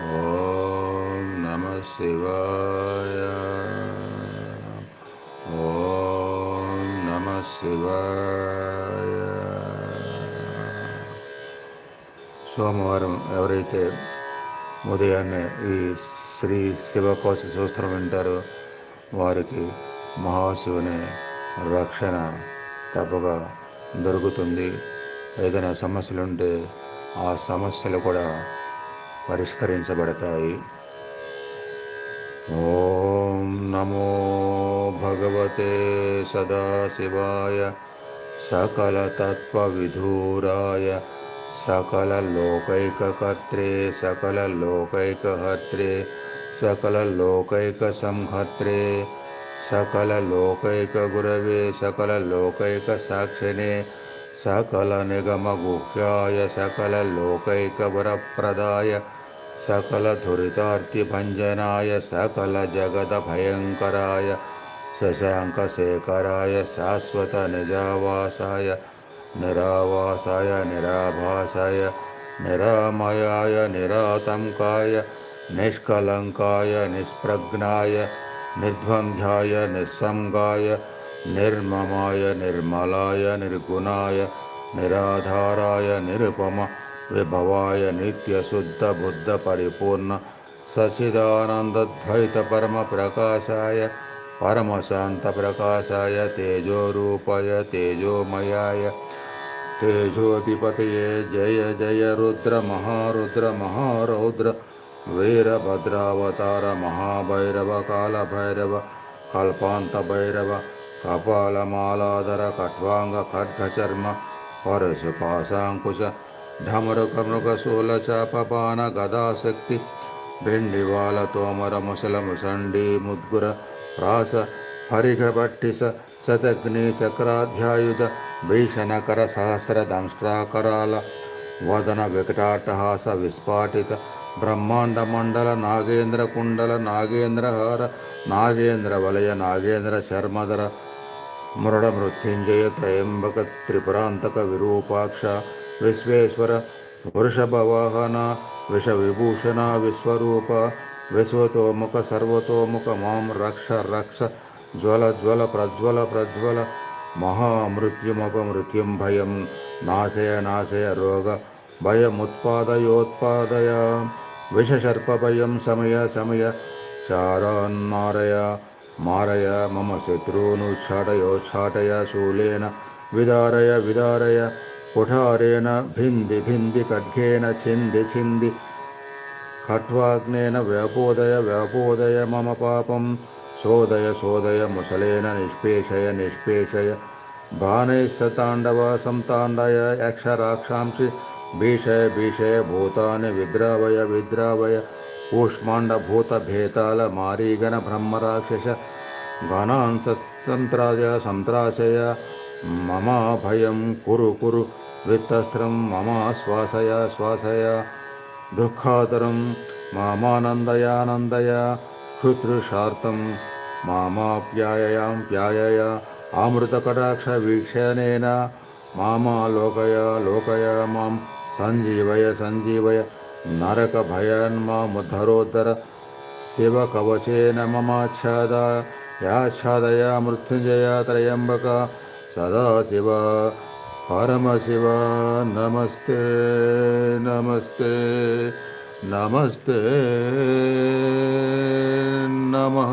ఓం నమ శివాయ ఓం నమ శివాయ సోమవారం ఎవరైతే ఉదయాన్నే ఈ శ్రీ శివకోశ సూస్త్రం వింటారో వారికి మహాశివుని రక్షణ తప్పగా దొరుకుతుంది. ఏదైనా సమస్యలుంటే ఆ సమస్యలు కూడా పరిష్కరించబడతాయి ఓం నమో భగవతే సదాశివాయ सकलतत्त्वविधूराय सकललोकैककर्त्रे सकललोकैकहर्त्रे सकललोकैकसंहर्त्रे सकललोकैकगुरवे सकललोकैकसाक्षिणे सकलनिगमगुह्याय सकललोकैकवरप्रदाय सकलधुरितार्तिभञ्जनाय सकलजगदभयङ्कराय शशाङ्कशेखराय शाश्वतनिजावासाय निरावासाय निराभासाय निरामयाय निरातङ्काय निष्कलङ्काय निष्प्रज्ञाय निर्ध्वन्द्याय निस्सङ्गाय निर्ममाय, निर्मलाय, निर्गुणाय, निराधाराय, निरुपम, विभवाय नित्यशुद्धबुद्धपरिपूर्ण सच्चिदानन्दद्वैतपरमप्रकाशाय परमशान्तप्रकाशाय तेजोरूपाय, तेजोमयाय, तेजोधिपतये, जय जय रुद्र, महारुद्र, महारौद्र, वीरभद्रावतार महाभैरव कालभैरव कल्पान्तभैरव కపాలమాలాధర ఖడ్వాంగ ఖడ్గచర్మ పరశు పాశాంకుశ ఢమరుకమృగశూల చాపపాన గదాశక్తి బెండివాల తోమర ముసల ముసండి ముద్గుర రాస హరిఘభట్టిస శతగ్ని చక్రాధ్యాయుధ భీషణకర సహస్ర దంష్ట్రాకరాల వదన వికటాటహాస విస్ఫాటిత బ్రహ్మాండ మండల నాగేంద్ర కుండల నాగేంద్రహార నాగేంద్ర వలయ నాగేంద్ర శర్మధర మురడ మృత్యుంజయ త్రయంబక త్రిపురాంతక విరూపాక్ష విశ్వేశ్వర వృషభవాహన విషవిభూషణ విశ్వరూప విశ్వతోముఖ సర్వతోముఖ మాం రక్ష రక్ష జ్వల జ్వల ప్రజ్వల ప్రజ్వల మహామృత్యుమపమృత్యుం భయం నాశయ నాశయ రోగ भयमुत्पादयोत्पादय विषसर्पभयं शमय शमय चारान्मारय मारय मम शत्रूनुच्छाटयोच्छाटय शूलेन विदारय विदारय कुठारेण भिन्दि भिन्दि खड्गेन छिन्दि छिन्दि खट्वाग्नेन व्यापोदय व्यापोदय मम पापं शोधय शोधय मुसलेन निष्पेषय निष्पेषय बाणैः सताण्डव संताण्डय यक्षराक्षांसि భీషయ భీషయ భూతాన్ని విద్రావయ విద్రావయ కూష్మాండభూతభేతాల మారీగణ బ్రహ్మరాక్షస ఘనాంతంత్రాయ సంత్రాశయ మమాభయం కురు కురు విత్తస్త్రం మమ శ్వాసయ శ్వాసయ దుఃఖాతరం మామానందయానందయ శుతృషార్థం మామాప్యాయయాం ప్యాయయ ఆమృతకటాక్ష వీక్షణేన మామా లోకయ మాం ಸಂಜೀವಯ ಸಂಜೀವಯ ನರಕ ಭಯನ್ಮಾಮುಧರೋದರ ಶಿವಕವಚೇನ ಮಮಾಚ್ಛಾದ ಯಾಚ್ಛಾದಯ ಮೃತ್ಯುಂಜಯ ತ್ರಯಂಬಕ ಸದಾಶಿವ ಪರಮಶಿವ ನಮಸ್ತೆ ನಮಸ್ತೆ ನಮಸ್ತೆ ನಮಃ